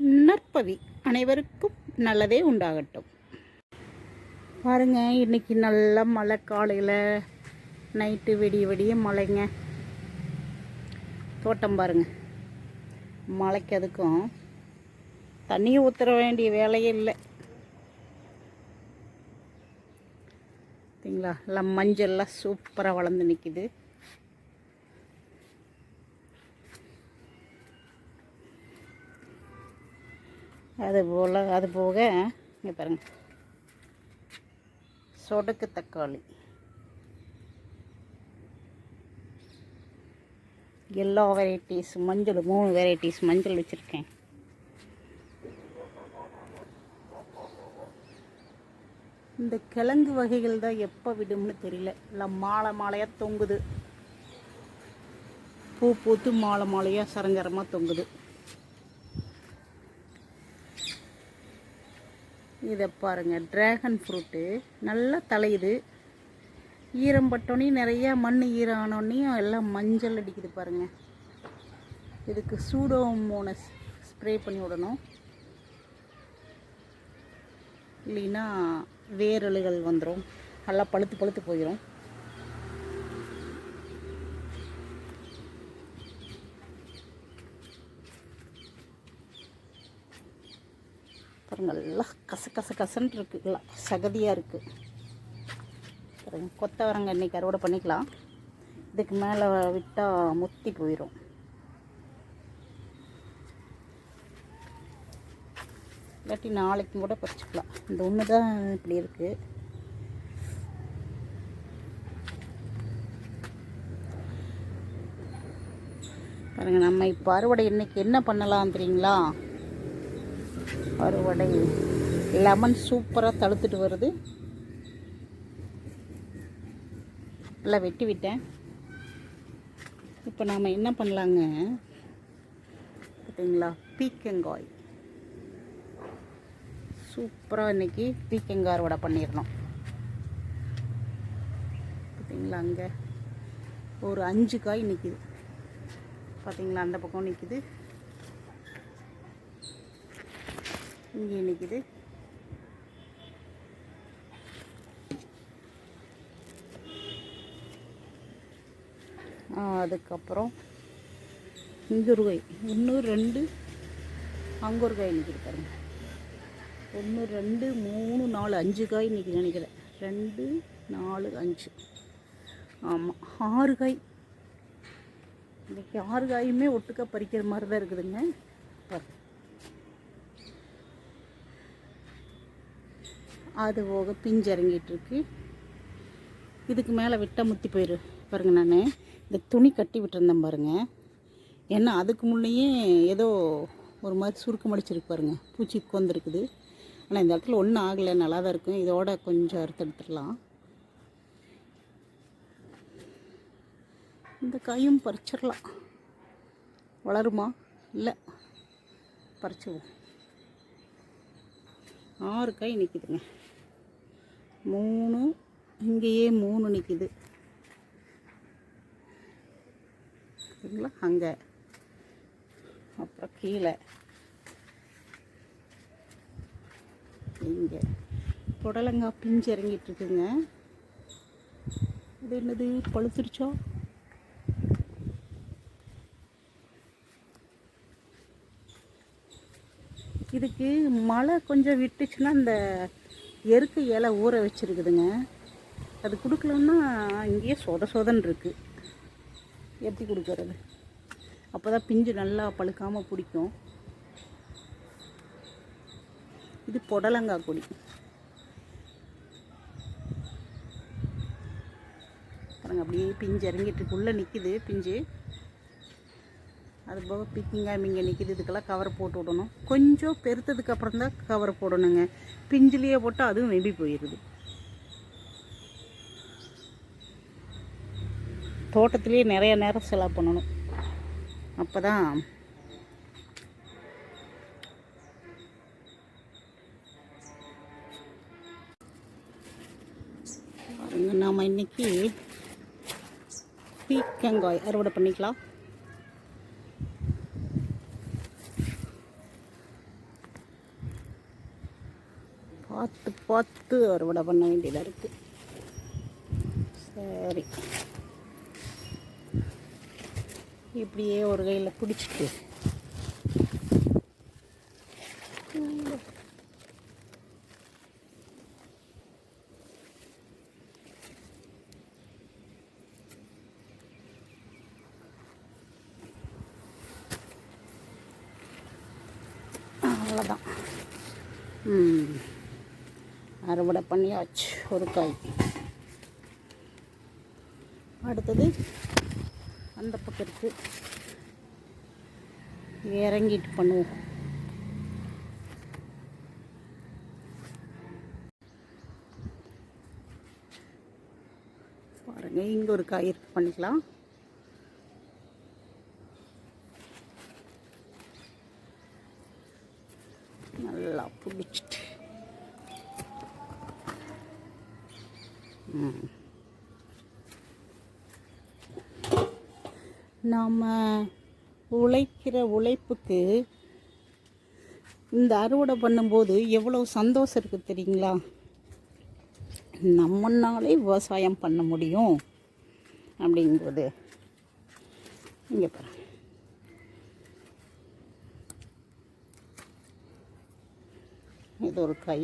நற்பவி. அனைவருக்கும் நல்லதே உண்டாகட்டும். பாருங்க இன்னைக்கு நல்ல மழை காலையில். நைட்டு வெடிய வெடிய மழைங்க. தோட்டம் பாருங்க. மழைக்கு அதுக்கும் தண்ணியை ஊற்றுற வேண்டிய வேலையே இல்லை. பார்த்தீங்களா எல்லாம் மஞ்சள்லாம் சூப்பராக வளர்ந்து நிற்கிது அது போல் அது போக இங்கே பாருங்க. சொடக்கு தக்காளி. எல்லா வெரைட்டிஸ் மஞ்சள் மூணு வெரைட்டிஸ் மஞ்சள் வச்சுருக்கேன். இந்த கிழங்கு வகைகள் தான் எப்போ விடும்னு தெரியல. எல்லாம் மாலை மாலையாக தொங்குது. பூ பூத்து மாலை மாலையாக சரஞ்சரமாக தொங்குது. இதை பாருங்கள் ட்ராகன் ஃப்ரூட்டு நல்லா தலையுது. ஈரம் பட்டோன்னே நிறையா மண் ஈரம் ஆனோடனையும் எல்லாம் மஞ்சள் அடிக்குது பாருங்கள் இதுக்கு சூடோமோனஸ் ஸ்ப்ரே பண்ணி விடணும். இல்லைன்னா வேரலுகள் வந்துடும் நல்லா பழுத்து பழுத்து போயிடும் பாருங்க எல்லாம் கச கச கசன்னு இருக்கு. எல்லாம் சகதியாக இருக்குது பாருங்க கொத்தவரங்க இன்னைக்கு அறுவடை பண்ணிக்கலாம். இதுக்கு மேலே விட்டால் முத்தி போயிடும் இல்லாட்டி நாளைக்கும் கூட பறிச்சுக்கலாம். இந்த ஒன்று தான் இப்படி இருக்குது பாருங்கள் நம்ம இப்போ அறுவடை இன்றைக்கி என்ன பண்ணலாம் தெரியுங்களா? அறுவடை. லெமன் சூப்பராக தழுத்துட்டு வருது. எல்லாம் வெட்டி விட்டேன். இப்போ நாம் என்ன பண்ணலாங்க? பார்த்தீங்களா பீக்கங்காய். சூப்பராக இன்றைக்கி பீக்கங்காய் அறுவடை பண்ணிடணும். பார்த்தீங்களா அங்கே? ஒரு அஞ்சு காய் நிற்கிது பார்த்தீங்களா அந்த பக்கம் நிற்கிது இங்கே நிற்குது அதுக்கப்புறம் இங்கே ஒரு காய் ஒன்று ரெண்டு. அங்கே ஒரு காய் நிற்கிது பாருங்க. ஒன்று ரெண்டு மூணு நாலு அஞ்சு காய் நிற்கிது நினைக்கிறேன். ரெண்டு நாலு அஞ்சு. ஆமாம் ஆறு காய். இன்றைக்கி ஆறு காயுமே ஒட்டுக்கா பறிக்கிற மாதிரி தான் இருக்குதுங்க. பாருங்க. அது போக பிஞ்சு இறங்கிட்டுருக்கு. இதுக்கு மேலே விட்டால் முத்தி போயிரு. பாருங்க நான். இந்த துணி கட்டி விட்டுருந்தேன் பாருங்க. ஏன்னா அதுக்கு முன்னையே ஏதோ ஒரு மாதிரி சுருக்கம் அடிச்சிருக்கு பாருங்க. பூச்சி உட்காந்துருக்குது ஆனால் இந்த இடத்துல ஒன்றும் ஆகலை. நல்லா தான் இருக்கும். இதோட கொஞ்சம் அறுத்து எடுத்துடலாம். இந்த காயும் பறிச்சிடலாம். வளருமா? இல்லை. பறிச்சிடுவோம் ஆறு காய் நிற்கிதுங்க மூணு இங்கேயே மூணு நிற்கிது சரிங்களா? அங்கே. அப்புறம் கீழே. இங்கே. புடலங்காய் பிஞ்சு இறங்கிட்டு இருக்குங்க. இது என்னது? பழுத்துருச்சோ? இதுக்கு மழை கொஞ்சம் விட்டுச்சுன்னா இந்த எருக்கு இலை ஊற வச்சுருக்குதுங்க. அது கொடுக்கலன்னா இங்கேயே சொத சொதன்னு இருக்குது எப்படி கொடுக்கறது? அப்போ தான் பிஞ்சு நல்லா பழுக்காமல் பிடிக்கும். இது புடலங்காய் கொடி பாருங்க அப்படியே பிஞ்சு இறங்கிட்டுக்குள்ளே நிற்கிது பிஞ்சு. அது போக பிக்கிங்காய் இங்கே நிற்கிது இதுக்கெல்லாம் கவர் போட்டு விடணும். கொஞ்சம் பெருத்ததுக்கு அப்புறம் தான் கவர் போடணுங்க. பிஞ்சிலேயே போட்டால் அதுவும் வெம்பி போயிடுது தோட்டத்துலேயே நிறைய நேரம் செலவு பண்ணணும். அப்போ தான் நாம் இன்னைக்கு பீக்கங்காய் அறுவடை பண்ணிக்கலாம். பார்த்து அறுவடை பண்ண வேண்டியதாக இருக்குது சரி. இப்படியே ஒரு கையில் பிடிச்சிட்டு. அவ்வளோதான் ம். அறுவடை பண்ணியாச்சு ஒரு காய். அடுத்தது அந்த பக்கம் இறங்கிட்டு பண்ணுவோம். பாருங்க இங்கே ஒரு காய் இருக்கு. பண்ணிக்கலாம் நல்லா பிடிச்சிட்டு ம் நாம் உழைக்கிற உழைப்புக்கு இந்த அறுவடை பண்ணும்போது எவ்வளோ சந்தோஷம் இருக்குது தெரியுங்களா? நம்மனாலே விவசாயம் பண்ண முடியும் அப்படிங்கும்போது இங்கே பாருங்க. இது ஒரு கை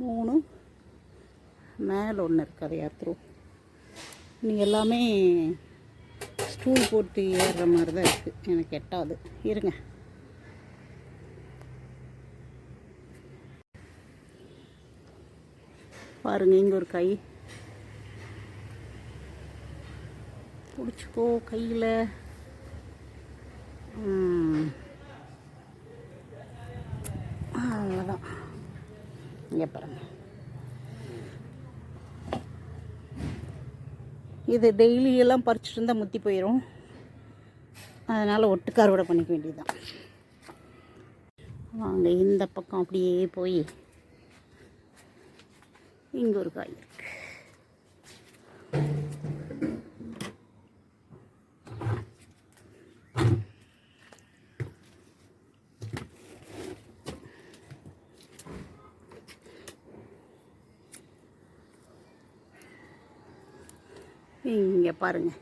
மூணு மேலே ஒன்று இருக்குது அதை ஏற்றுரும் நீங்கள் எல்லாமே ஸ்டூல் போட்டு ஏறுற மாதிரி தான் இருக்குது எனக்கு எட்டாவது. இருங்க. பாருங்கள் இங்கே ஒரு கை. பிடிச்சிக்கோ கையில். இங்கே பாருங்கள் இது டெய்லியெல்லாம் பறிச்சுட்டு இருந்தால் முத்தி போயிடும் அதனால் ஒட்டுக்க அறுவடை பண்ணிக்க வேண்டியதுதான். வாங்க இந்த பக்கம் அப்படியே போய் இங்கே ஒரு காய் இருக்கு இங்கே பாருங்க.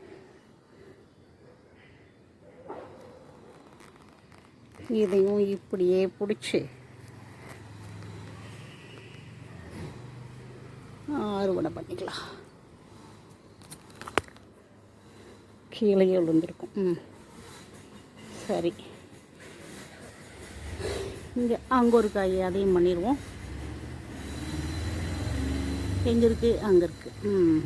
இதையும் இப்படியே பிடிச்சி அறுவடை பண்ணிக்கலாம். கீழே விழுந்திருக்கும். ம். சரி. இங்கே அங்கே ஒரு காய் அதையும் பண்ணிடுவோம். எங்கே இருக்குது அங்கே இருக்குது ம்.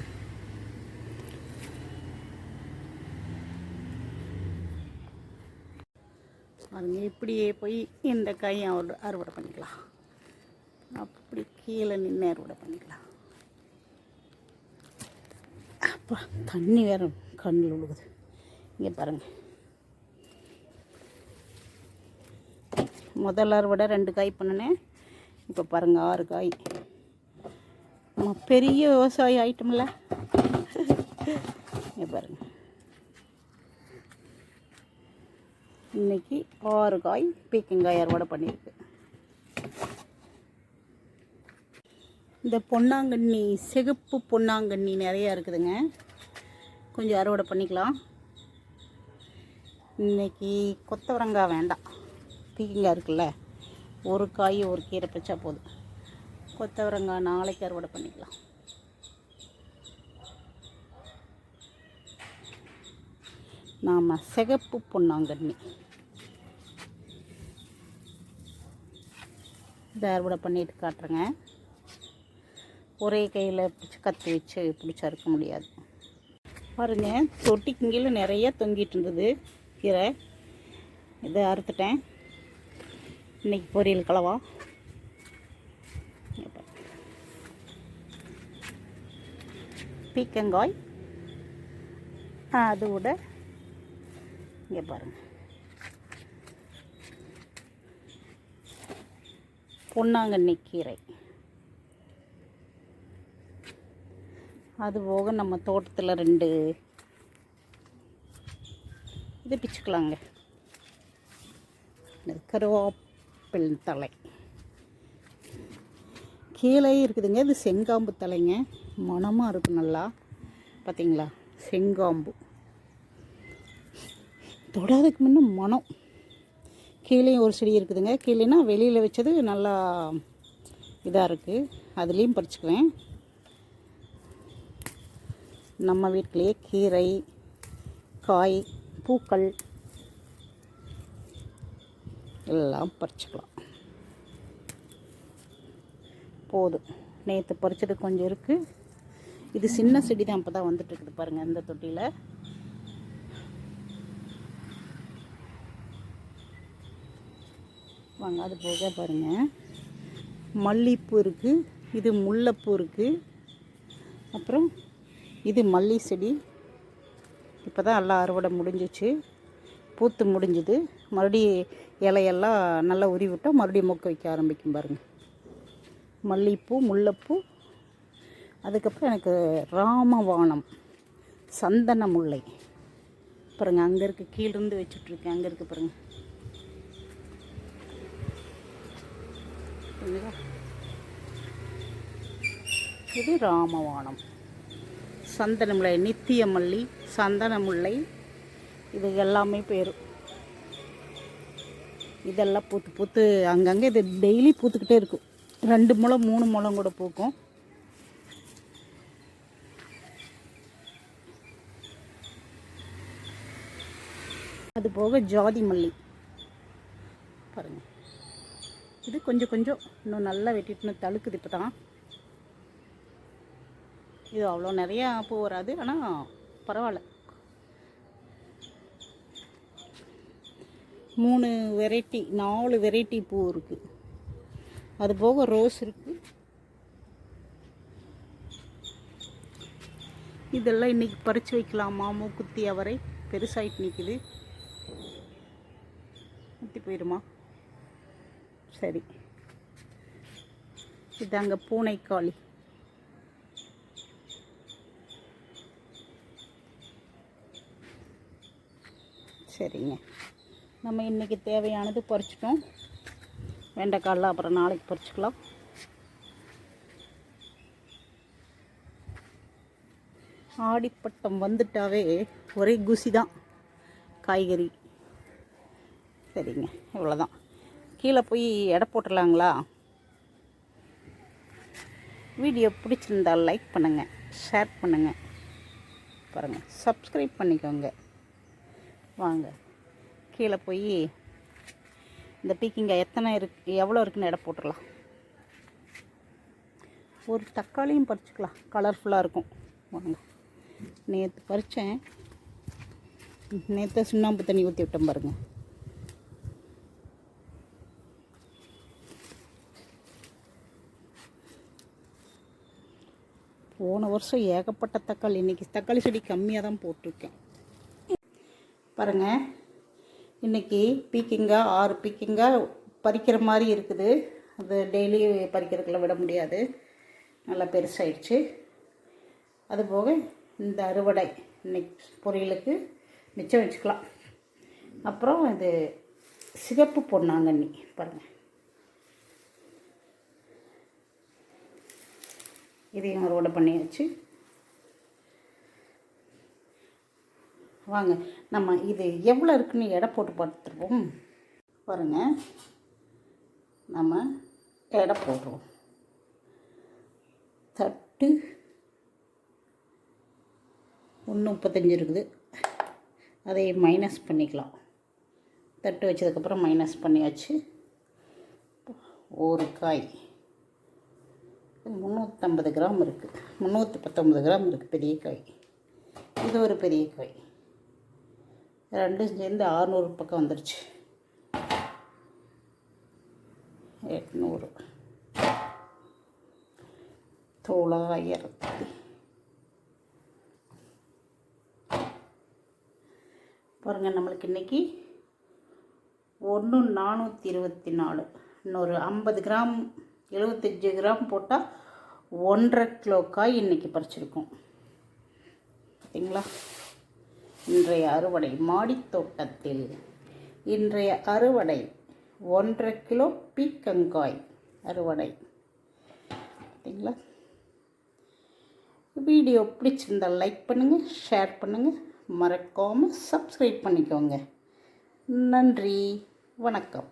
பாருங்க இப்படியே போய் இந்த கையை அறு அறுவடை பண்ணிக்கலாம். அப்படி கீழே நின்று அறுவடை பண்ணிக்கலாம். அப்பா தண்ணி வேற கண்ணில் விழுகுது இங்கே பாருங்க. முதல் அறுவடை ரெண்டு காய் பண்ணினேன். இப்போ பாருங்க ஆறு காய். பெரிய விவசாயி ஆயிட்டோம்ல. இங்கே பாருங்கள் இன்றைக்கி ஆறு காய் பீக்கங்காய் அறுவடை பண்ணியிருக்கு. இந்த பொன்னாங்கண்ணி சிகப்பு பொன்னாங்கண்ணி நிறையா இருக்குதுங்க. கொஞ்சம் அறுவடை பண்ணிக்கலாம். இன்றைக்கி கொத்தவரங்காய் வேண்டாம். பீக்கங்காய் இருக்குல்ல ஒரு காய் ஒரு கீரை பச்சா போதும். கொத்தவரங்காய் நாளைக்கு அறுவடை பண்ணிக்கலாம். நாம் சிகப்பு பொன்னாங்கண்ணி. இதை அறுவடை பண்ணிட்டு காட்டுறேங்க. ஒரே கையில் பிடிச்சி கத்தி வச்சு பிடிச்சா இருக்க முடியாது. பாருங்க தொட்டிக்கு கீழே நிறைய தொங்கிட்டு இருந்தது கீரை. இதை அறுத்துட்டேன். இன்னைக்கு பொரியல் கலவா. பீக்கங்காய் பாருங்க. பீக்கங்காய் அதோட இங்கே பாருங்கள் பொன்னாங்கண்ணி கீரை. அது போக நம்ம தோட்டத்தில் ரெண்டு இது பிச்சுக்கலாங்க. கருவாப்பிள் தலை கீழே இருக்குதுங்க இது செங்காம்பு தலைங்க மணமாக இருக்கும் நல்லா. பார்த்தீங்களா செங்காம்பு. தொடாதுக்கு முன்னே மனம். கீழேயும் ஒரு செடி இருக்குதுங்க. கீழேனா வெளியில் வச்சது நல்லா இதாக இருக்குது அதுலேயும் பறிச்சுக்குவேன். நம்ம வீட்டிலேயே கீரை காய் பூக்கள் எல்லாம் பறிச்சுக்கலாம். போதும். நேற்று பறிச்சது கொஞ்சம் இருக்குது இது சின்ன செடி தான் இப்போ தான் வந்துட்டுருக்குது பாருங்கள் இந்த தொட்டியில். வாங்க அது போக பாருங்கள் மல்லிப்பூ இருக்குது இது முல்லைப்பூ இருக்குது அப்புறம் இது மல்லி செடி. இப்போ தான் எல்லாம் அறுவடை முடிஞ்சிச்சு. பூத்து முடிஞ்சுது. மறுபடியும் இலையெல்லாம் நல்லா உருவி விட்டால் மறுபடியும் மொக்க வைக்க ஆரம்பிக்கும் பாருங்கள் மல்லிகைப்பூ முல்லைப்பூ. அதுக்கப்புறம் எனக்கு ராமவானம் சந்தன முல்லை. பாருங்கள் அங்கே இருக்க கீழிருந்து வச்சுட்ருக்கேன் அங்கே இருக்க பாருங்கள் புரியுதா? இது ராமவானம். சந்தனமுல்லை நித்திய மல்லி சந்தனமுல்லை. இது எல்லாமே பேரும் இதெல்லாம் பூத்து பூத்து அங்கங்கே இது டெய்லி பூத்துக்கிட்டே இருக்கும். ரெண்டு முளம் மூணு முளம் கூட பூக்கும். அது போக ஜாதி மல்லி. பாருங்கள் இது கொஞ்சம் கொஞ்சம் இன்னும் நல்லா வெட்டிட்டு தழுக்குது இப்போ தான் இது அவ்வளோ நிறையா பூ வராது ஆனால் பரவாயில்ல. மூணு வெரைட்டி நாலு வெரைட்டி பூ இருக்குது அது போக ரோஸ் இருக்குது இதெல்லாம் இன்றைக்கி பறித்து வைக்கலாமா? மூக்குத்தி அவரை பெருசாயிட்டு நிற்கிது முத்தி போயிடுமா சரி. இதாங்க பூனைக்காளி. சரிங்க. நம்ம இன்றைக்கி தேவையானது பறிச்சிட்டோம். வெண்டைக்காலில் அப்புறம் நாளைக்கு பறிச்சுக்கலாம். ஆடிப்பட்டம் வந்துட்டாவே ஒரே குசி தான் காய்கறி. சரிங்க. இவ்வளோதான் கீழே போய் எடை போட்டுடலாங்களா? வீடியோ பிடிச்சிருந்தால் லைக் பண்ணுங்கள் ஷேர் பண்ணுங்கள் பாருங்கள் சப்ஸ்கிரைப் பண்ணிக்கோங்க. வாங்க கீழே போய் இந்த பீக்கிங்காய் எத்தனை இருக்கு எவ்வளோ இருக்குன்னு எடை போட்டுடலாம். ஒரு தக்காளியும் பறிச்சுக்கலாம் கலர்ஃபுல்லாக இருக்கும். வாங்க நேற்று பறித்தேன் நேற்று சுண்ணாம்பு தண்ணி ஊற்றி விட்டேன் பாருங்கள் போன வருஷம் ஏகப்பட்ட தக்காளி இன்றைக்கி தக்காளி செடி கம்மியாக தான் போட்டிருக்கேன். பாருங்கள் இன்றைக்கி பீக்கிங்காக ஆறு பீக்கிங்காக பறிக்கிற மாதிரி இருக்குது. அது டெய்லி பறிக்கிறதுக்குள்ள விட முடியாது. நல்லா பெருசாயிடுச்சு. அதுபோக இந்த அறுவடை இன்னைக்கு பொரியலுக்கு மிச்சம் வச்சுக்கலாம். அப்புறம் இது சிகப்பு பொன்னாங்கண்ணி பாருங்கள் இதையும் அறுவடை பண்ணியாச்சு வாங்க நம்ம இது எவ்வளோ இருக்குன்னு எடை போட்டு பார்த்துருவோம் பாருங்கள் நம்ம எடை போடுறோம். தட்டு ஒன்று முப்பத்தஞ்சு இருக்குது. அதை மைனஸ் பண்ணிக்கலாம். தட்டு வச்சதுக்கப்புறம் மைனஸ் பண்ணியாச்சு. ஒரு காய். முந்நூற்றம்பது கிராம் இருக்குது முந்நூற்றி பத்தொம்பது கிராம் இருக்குது பெரிய காய். இது ஒரு பெரிய காய். ரெண்டும் சேர்ந்து ஆறுநூறு பக்கம் வந்துடுச்சு எட்நூறு. தொள்ளாயிரத்தி பாருங்கள் நம்மளுக்கு இன்றைக்கி ஒன்று நானூற்றி இருபத்தி நாலு. இன்னொரு ஐம்பது கிராம் எழுபத்தஞ்சி கிராம் போட்டால் ஒன்றரை கிலோ காய் இன்றைக்கி பறிச்சிருக்கோம். பார்த்தீங்களா? இன்றைய அறுவடை மாடித் தோட்டத்தில் இன்றைய அறுவடை ஒன்றரை கிலோ பீக்கங்காய் அறுவடை. பார்த்தீங்களா? வீடியோ பிடிச்சிருந்தால் லைக் பண்ணுங்கள் ஷேர் பண்ணுங்கள் மறக்காமல் சப்ஸ்கிரைப் பண்ணிக்கோங்க. நன்றி. வணக்கம்.